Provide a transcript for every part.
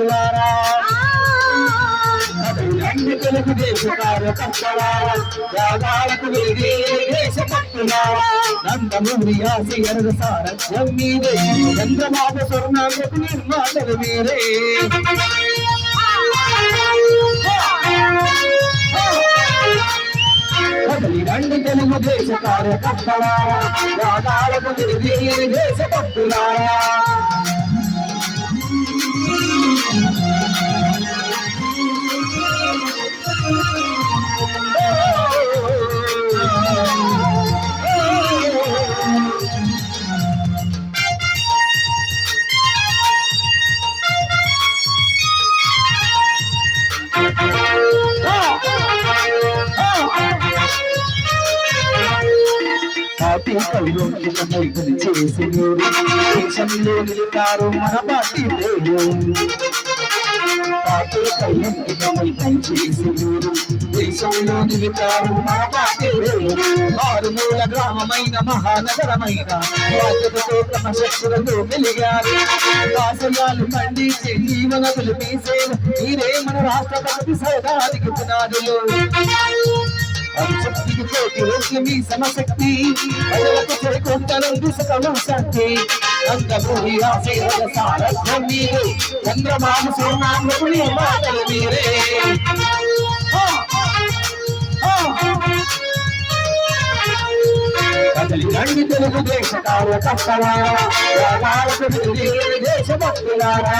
నాయకులారా అన్ని తెలుగు దేశ కార్యకర్తలారా త్యాగాలకు వేరే దేశభక్తులారా. నందమూరి ఆశయర సారథ్యం మీరే చంద్రబాబు స్వర్ణాలకు నిర్మాతలు మీరే. కదలి రండి తెలుగు దేశ కార్యకర్తలారా త్యాగాలకు వేరే దేశభక్తులారా. పార్టీ కవిలోకి చేసి దేశంలో నిలిపారు మన పార్టీ పేరు దేశంలో నిలిపారు మన పార్టీ మారుమూల గ్రామమైన మహానగరమైన బాధ్యతతో క్రమశక్తులతో వెలిగారు వాసనాలు పండించి జీవనదులు తీసేను మీరే మన రాష్ట్రపతి సైదానికి పునాదులు శక్తికి పోటీ రోజులు మీ సమశక్తి ప్రజలకు చేకొంటలు దిశకలు శక్తి అంతమూరి ఆశయాల సారథ్యం మీరు చంద్రబాబు మీరే తెలుగు దేశ కార్యకర్తలారా దేశభక్తులారా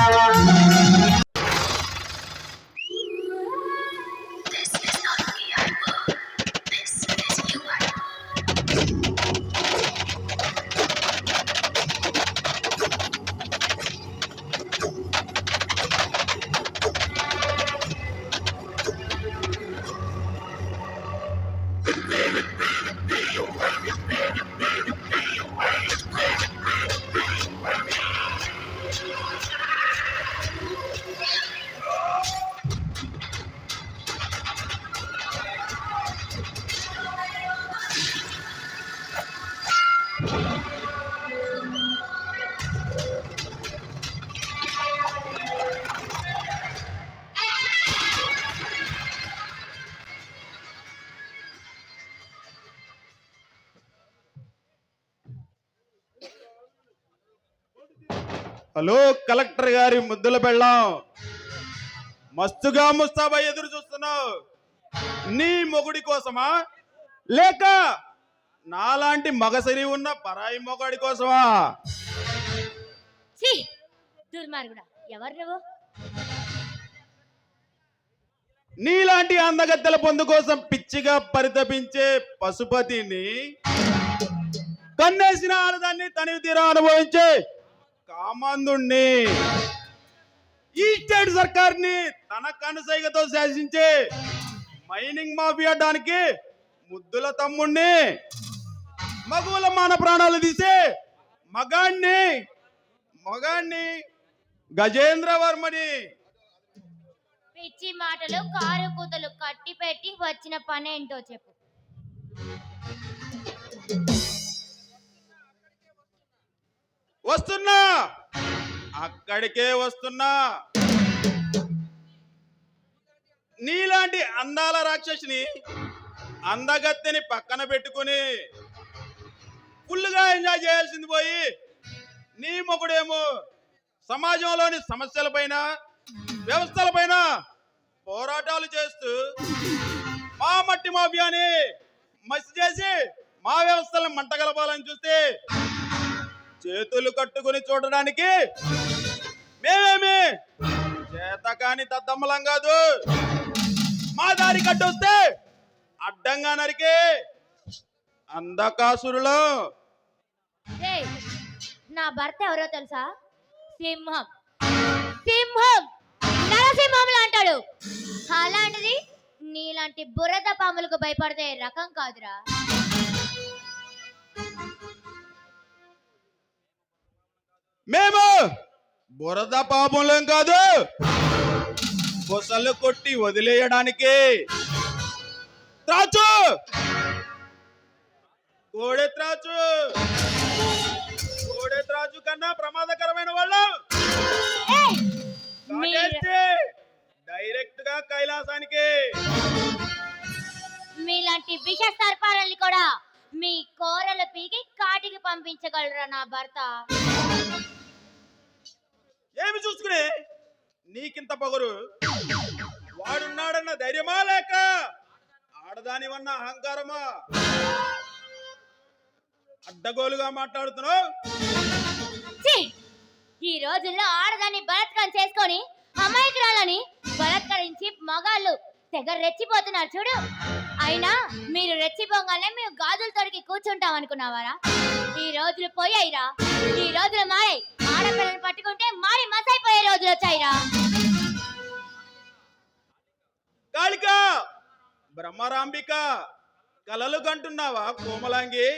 హలో కలెక్టర్ గారి ముద్దుల పెళ్ళాం. మస్తుగా ముస్తాబా ఎదురు చూస్తున్నావు. నీ మొగుడి కోసమా? లేక నాలాంటి మగసరి ఉన్న పరాయి మొగాడి కోసమా? ఛీ! దుర్మార్గుడా ఎవరు నువ్వు? నీలాంటి అందగత్తెల పొందు కోసం పిచ్చిగా పరితపించే పశుపతిని కన్నేసిన ఆడదాన్ని తనివి తీరా అనుభవించే కామందుణ్ణి. ఈ స్టేట్ సర్కార్ని తన కనుసైగతో శాసించే మైనింగ్ మాఫియాడానికి ముద్దుల తమ్ముణ్ణి. మగువుల మాన ప్రాణాలు తీసే మగాణ్ణి. మగాణ్ణి గజేంద్ర వర్మని. పిచ్చి మాటలు కారు కూతలు కట్టి పెట్టి వచ్చిన పని ఏంటో చెప్పు. వస్తున్నా. అక్కడికే వస్తున్నా. నీలాంటి అందాల రాక్షసిని అందగత్తెని పక్కన పెట్టుకుని ఫుల్గా ఎంజాయ్ చేయాల్సింది పోయి నీ మొగుడేమో సమాజంలోని సమస్యలపైన వ్యవస్థలపైన పోరాటాలు చేస్తూ మా మట్టి మాఫియాని మసి చేసి మా వ్యవస్థలను మంటగలపాలని చూస్తే చేతులు కట్టుకుని చూడడానికి మేమేమి? చేతకాని దద్దమ్మలం కాదు. మా దారి కట్టొస్తే అడ్డంగా నరికి అందకాసురులు నా భర్త ఎవరో తెలుసా? సింహం. సింహం! నరసింహంలా అంటాడు అలాంటిది నీలాంటి బురద పాములకు భయపడితే రకం కాదురా. మేము బురద పాపంలేం కాదు. బుసలు కొట్టి వదిలేయడానికి. త్రాచు! కోడె త్రాచు! కోడె త్రాచు కన్నా ప్రమాదకరమైన వాళ్ళు. కాటేసి మీరు కైలాసానికి. మీలాంటి విష సర్పాలని కూడా మీ కోరలు పీకి కాటికి పంపించగలరా నా భర్త? ఏమి చూసుకునే? నీకింత పొగరు. వాడున్నాడన్న ధైర్యమా లేక? ఆడదానివన్న అహంకారమా? అడ్డగోలుగా మాట్లాడుతున్నావు? ఛీ! ఈ రోజుల్లో ఆడదాన్ని బలత్కారం చేసుకొని అమాయకురాలని బలత్కరించి మగాళ్ళు తెగ రెచ్చిపోతున్నారు చూడు. అయినా మీరు రెచ్చిపోగానే మేము గాజులు తొడిగి కూర్చుంటాం అనుకున్నావారా? ఈ రోజులు పోయాయిరా. ఈ రోజులు మారాయి. ఆడపిల్లని పట్టుకుంటే మారి మసైపోయే రోజులు వచ్చాయిరా. కాళిక బ్రహ్మరాంబిక! కలలు కంటున్నావా కోమలాంగి?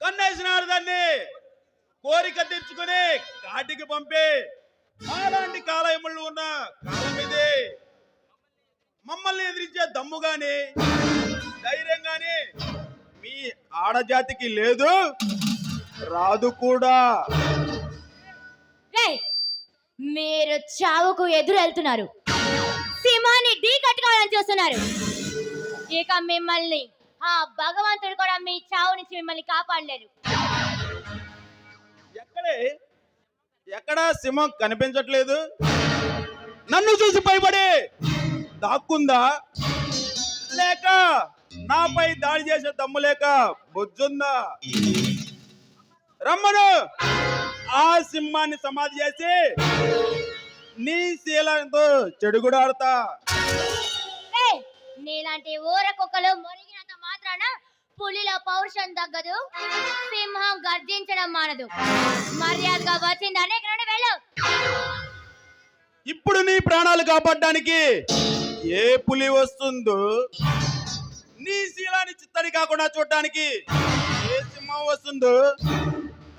కన్నేసినారు దాన్ని కోరిక తెచ్చుకుని కాటికి పంపి అలాంటి కాలయములు ఉన్న కాలం ఇది మమ్మల్ని ఎదిరించే దమ్ము గాని ధైర్యం గాని మీ ఆడజాతికి లేదు. రాదు కూడా! మీరు చావుకు ఎదురు వెళ్తున్నారు సింహాన్ని ఢీ కట్టుకోవాలని చూస్తున్నారు. ఇక మిమ్మల్ని ఆ భగవంతుడు కూడా మీ చావు నుంచి మిమ్మల్ని కాపాడలేరు ఎక్కడే? ఎక్కడా సింహం కనిపించట్లేదు? నన్ను చూసి భయపడి? దాక్కుందా? లేక నాపై దాడి చేసే దమ్ము లేక బొజ్జుందా? రమ్మను. ఆ సింహాన్ని సమాధి చేసి నీ శీలంతో చెడుగుడాడతా ఏయ్! నీలాంటి ఊర కుక్కలు మురిగినంత మాత్రాన పులిలో పౌరుషం తగ్గదు సింహం గర్జించడం మానదు. మర్యాదగా వచ్చిందని ఇక్కడ వెళ్ళు ఇప్పుడు నీ ప్రాణాలు కాపాడడానికి ఏ పులి వస్తుందో నీ శీలాన్ని చిత్తడి కాకుండా చూడటానికి ఏ సింహం వస్తుందో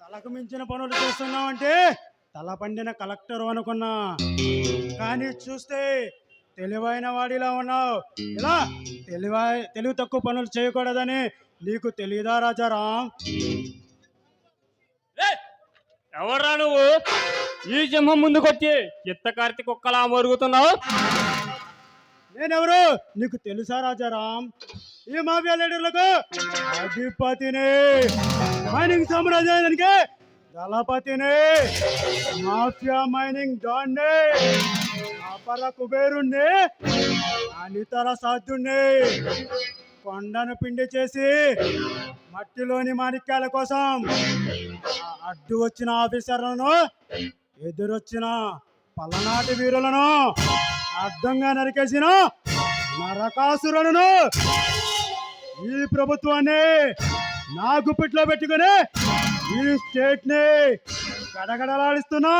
తలకు మించిన పనులు చేస్తున్నామంటే తల పండిన కలెక్టర్ అనుకున్నా. కానీ చూస్తే తెలివైన వాడిలా ఉన్నావు. ఇలా తెలివై తెలివి తక్కువ పనులు చేయకూడదని నీకు తెలియదా రాజారాం? ఎవర్రా నువ్వు? ఈ సింహం ముందుకొచ్చి చిత్తకార్తి కుక్కలా మరుగుతున్నావు? నేనెవరు? నీకు తెలుసా రాజారాం? ఈ మాఫియా లీడర్లకు అధిపతిని మైనింగ్ సామ్రాజ్యానికి దళపతిని మాఫియా మైనింగ్ దాన్ని అపర కుబేరుణ్ణి అనితర సాధ్యుణ్ణి కొండను పిండి చేసి మట్టిలోని మాణిక్యాల కోసం అడ్డు వచ్చిన ఆఫీసర్లను ఎదురొచ్చిన పలనాటి వీరులను అడ్డంగా నరికేసిన నరకాసురులను ఈ ప్రభుత్వాన్ని నా గుప్పిట్లో పెట్టుకుని ఈ స్టేట్ని గడగడలాడిస్తున్నా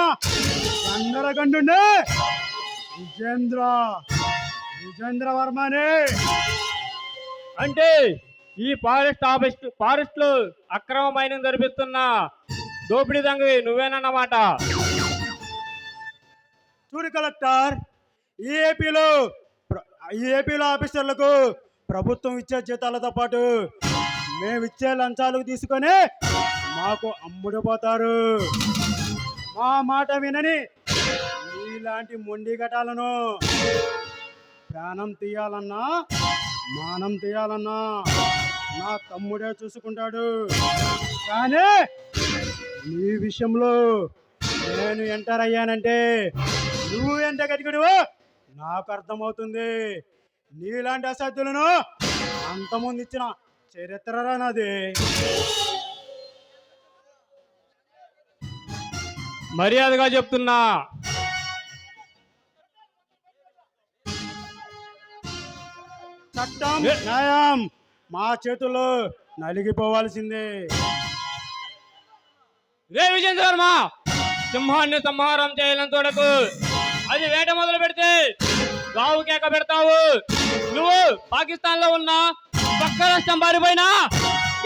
కండరగండు విజేంద్ర విజేంద్ర వర్మని అంటే ఈ ఫారెస్ట్ ఆఫీస్ ఫారెస్ట్లో అక్రమ మైనింగ్ జరిపిస్తున్న దోపిడీ దంగవి నువ్వేనన్నమాట. చూడు కలెక్టర్ ఈ ఏపీలో ఏపీలో ఆఫీసర్లకు ప్రభుత్వం ఇచ్చే జీతాలతో పాటు మేము ఇచ్చే లంచాలు తీసుకొని మాకు అమ్ముడుపోతారు. మా మాట వినని ఇలాంటి మొండి ఘటాలను ప్రాణం తీయాలన్నా మానం తీయాలన్నా నా తమ్ముడే చూసుకుంటాడు. కానీ నీ విషయంలో నేను ఎంటర్ అయ్యానంటే నువ్వు ఎంత గడిగడువో నాకు అర్థమవుతుంది. నీలాంటి అసాధ్యులను అంతముందు ఇచ్చిన చరిత్ర నాది. మర్యాదగా చెప్తున్నా. చట్టం న్యాయం. మా చేతుల్లో నలిగిపోవాల్సిందే. రే విజేంద్ర వర్మ సింహాన్ని సంహారం చేయాలని చూడకు అది వేట మొదలు పెడితే గావు కేక పెడతావు. నువ్వు పాకిస్తాన్లో ఉన్నా పక్క రాష్ట్రం పారిపోయినా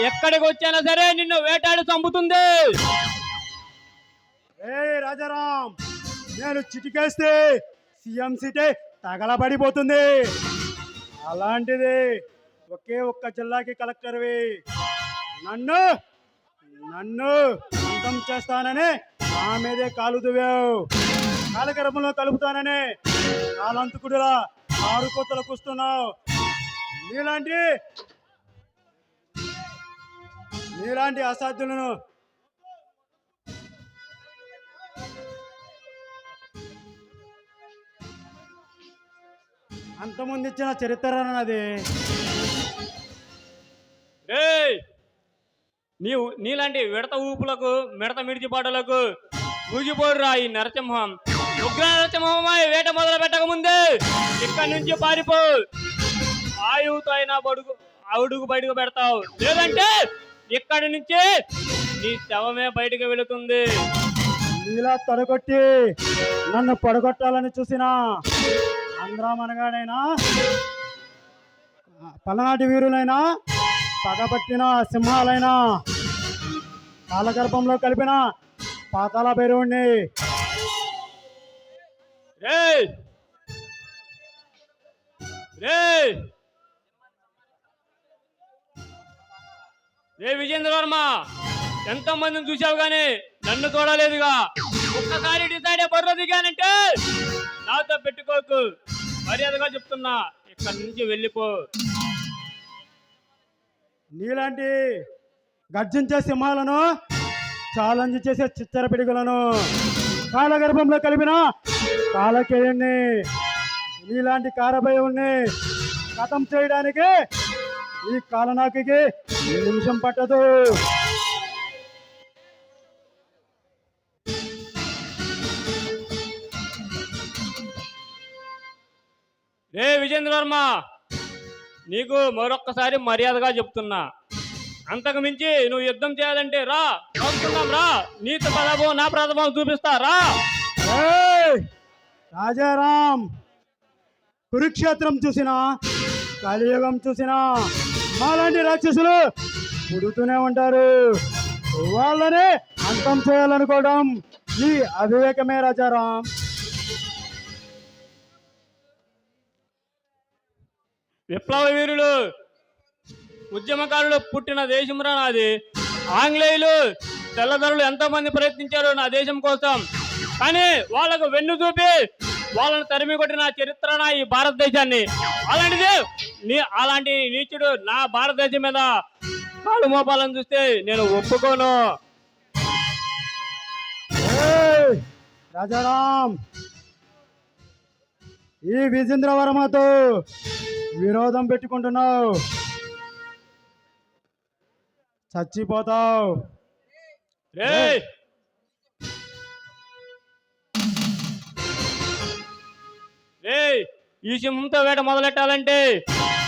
ఎక్కడికి వచ్చానా సరే నిన్ను వేటాడి చంపుతుంది. ఏ రాజారాం నేను చిటికేస్తే సీఎం సీటే తగలబడిపోతుంది. అలాంటిది ఒకే ఒక్క జిల్లాకి కలెక్టర్వి నన్ను నన్ను అంతం చేస్తానని నా మీదే కాలు దువ్వావు. కాలగర్భంలో కలుపుతానని కాలంతకుడిలా ఆరు కొత్తలు వస్తున్నావు నీలాంటి నీలాంటి అసాధ్యులను అంతమంది ఇచ్చిన చరిత్ర అన్నది. నీవు నీలాంటి విడత ఊపులకు మిడత మిడిచిపాటలకు ఊగిపోడురా ఈ నరసింహం. ఉగ్ర నరసింహమై వేట మొదలు పెట్టక ముందే ఇక్కడి నుంచి పారిపో. ఆయువుతో అయినా బడుగు అడుగు బయటకు పెడతావు. లేదంటే ఇక్కడి నుంచి నీ శవమే బయటకు వెళుతుంది. నీలా తొడగొట్టి నన్ను పడగొట్టాలని చూసిన ఆంధ్రామనగాడైనా పలనాటి వీరులైనా పగబట్టిన సింహాలైనా కాలగర్భంలో కలిపిన పాతాల భైరవుణ్ణి. రేయ్ రేయ్ రే విజేంద్ర వర్మ ఎంత మందిని చూసావు కానీ నన్ను చూడలేదుగా. ఒక్కసారి డిసైడ్ బర్ర దిగానంటే నాతో పెట్టుకోకు. మర్యాదగా చెప్తున్నా. ఇక్కడి నుంచి వెళ్ళిపో. నీలాంటి గర్జించే సింహాలను ఛాలెంజ్ చేసే చిచ్చర పిడుగులను కాలగర్భంలో కలిపిన కాలకేయుణ్ణి నీలాంటి కారభయుణ్ణి కథం చేయడానికి ఈ కాలనాకి నిమిషం పట్టదు. విజేంద్ర వర్మ నీకు మరొక్కసారి మర్యాదగా చెప్తున్నా. అంతకు మించి నువ్వు యుద్ధం చేయాలంటే రా చూస్తున్నాం రా. నీతో ప్రతాపం నా ప్రతాపం చూపిస్తా రా. ఏయ్! రాజారాం కురుక్షేత్రం చూసినా కలియుగం చూసినా మాలాంటి రాక్షసులు పుడుతూనే ఉంటారు. వాళ్ళని అంతం చేయాలనుకోవడం ఈ అవివేకమే రాజారాం. విప్లవ వీరులు ఉద్యమకారులు పుట్టిన దేశం రా నాది. ఆంగ్లేయులు తెల్లదొరలు ఎంతమంది ప్రయత్నించారు నా దేశం కోసం. కానీ వాళ్ళకు వెన్ను చూపి వాళ్ళని తరిమి కొట్టిన చరిత్ర నా ఈ భారతదేశాన్ని. అలాంటిది నీ అలాంటి నీచుడు నా భారతదేశం మీద కాలు మోపాలని చూస్తే నేను ఒప్పుకోను. ఏయ్! రాజారాం. ఈ విజేంద్ర వర్మతో విరోధం పెట్టుకుంటున్నావు. చచ్చిపోతావు. రే రే ఈ సింహంతో వేట మొదలెట్టాలంటే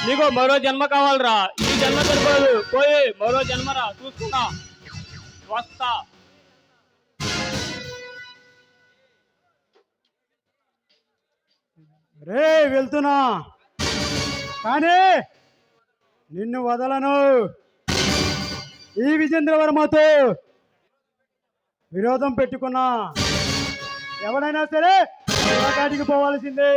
నీకు మరో జన్మ కావాలరా. ఈ జన్మ సరిపోదు. పోయి మరో జన్మరా. చూసుకున్నా. వస్తా. రే వెళ్తున్నా. కానీ నిన్ను వదలను. ఈ విజేంద్ర వర్మతో విరోధం పెట్టుకున్నా ఎవడైనా సరే పోవాల్సిందే.